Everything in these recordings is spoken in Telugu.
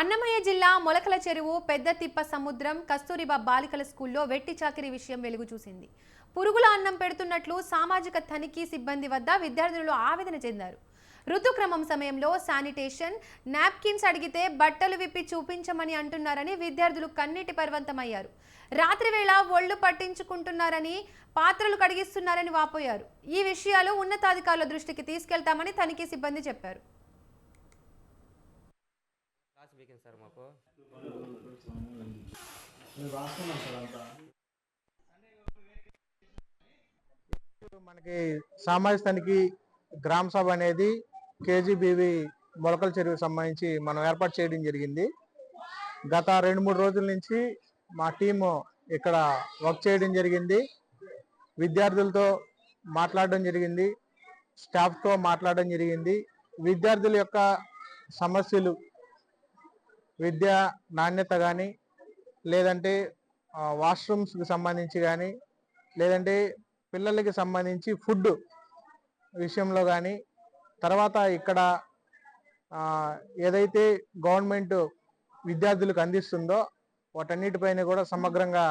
అన్నమయ్య జిల్లా మొలకల చెరువు పెద్ద తిప్ప సముద్రం కస్తూరిబా బాలికల స్కూల్లో వెట్టి చాకిరి విషయం వెలుగు చూసింది. పురుగుల అన్నం పెడుతున్నట్లు సామాజిక తనిఖీ సిబ్బంది వద్ద విద్యార్థులు ఆవేదన చెందారు. ఋతుక్రమం సమయంలో శానిటేషన్ నాప్కిన్స్ అడిగితే బట్టలు విప్పి చూపించమని అంటున్నారని విద్యార్థులు కన్నీటి పర్వంతమయ్యారు. రాత్రి వేళ ఒళ్ళు పట్టించుకుంటున్నారని పాత్రలు కడిగిస్తున్నారని వాపోయారు. ఈ విషయాలు ఉన్నతాధికారుల దృష్టికి తీసుకెళ్తామని తనిఖీ సిబ్బంది చెప్పారు. సార్ మాకు. మనకి సామాజిక తనిఖీ గ్రామ సభ అనేది కేజీబీవి మొలకల చెరువుకి సంబంధించి మనం ఏర్పాటు చేయడం జరిగింది. గత రెండు మూడు రోజుల నుంచి మా టీము ఇక్కడ వర్క్ చేయడం జరిగింది. విద్యార్థులతో మాట్లాడడం జరిగింది. స్టాఫ్తో మాట్లాడడం జరిగింది. విద్యార్థుల యొక్క సమస్యలు విద్య నాణ్యత కానీ లేదంటే వాష్రూమ్స్కి సంబంధించి కానీ లేదంటే పిల్లలకి సంబంధించి ఫుడ్ విషయంలో కానీ తర్వాత ఇక్కడ ఏదైతే గవర్నమెంట్ విద్యార్థులకు అందిస్తుందో వాటన్నిటిపైన కూడా సమగ్రంగా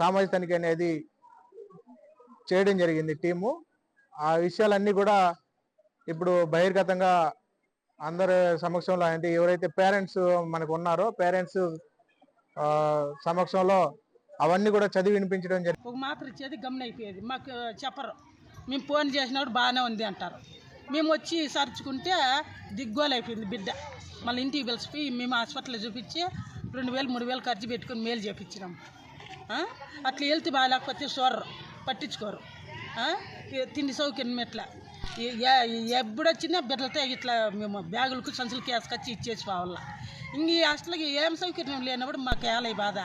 సామాజిక తనిఖీ అనేది చేయడం జరిగింది టీము. ఆ విషయాలన్నీ కూడా ఇప్పుడు బహిర్గతంగా అందరి సమక్షంలో అంటే ఎవరైతే పేరెంట్స్ మనకు ఉన్నారో పేరెంట్స్ సమక్షంలో అవన్నీ కూడా చదివి వినిపించడం జరిగింది ఒక మాత్రం ఇచ్చేది గమనైపోయేది అయిపోయేది. మాకు చెప్పరు. మేము ఫోన్ చేసినప్పుడు బాగానే ఉంది అంటారు. మేము వచ్చి సర్చుకుంటే దిగ్గోలైపోయింది అయిపోయింది బిడ్డ. మళ్ళీ ఇంటికి పిలిచిపోయి మేము హాస్పిటల్లో చూపించి రెండు వేలు మూడు వేలు ఖర్చు పెట్టుకుని మేలు చేపించినాం. అట్లా వెళ్తే బాగాలేకపోతే చూడరు పట్టించుకోరు. తిండి సౌకర్యం ఎట్లా? ఈ- ఎప్పుడు వచ్చినా బిడ్డలతో ఇట్లా మేము బ్యాగులకు సంచులకి వేసుకొచ్చి ఇచ్చేసి పోవాలా. ఇంక ఈ హాస్టల్కి ఏం సౌకర్యం లేనప్పుడు మాకు ఏలై బాధ.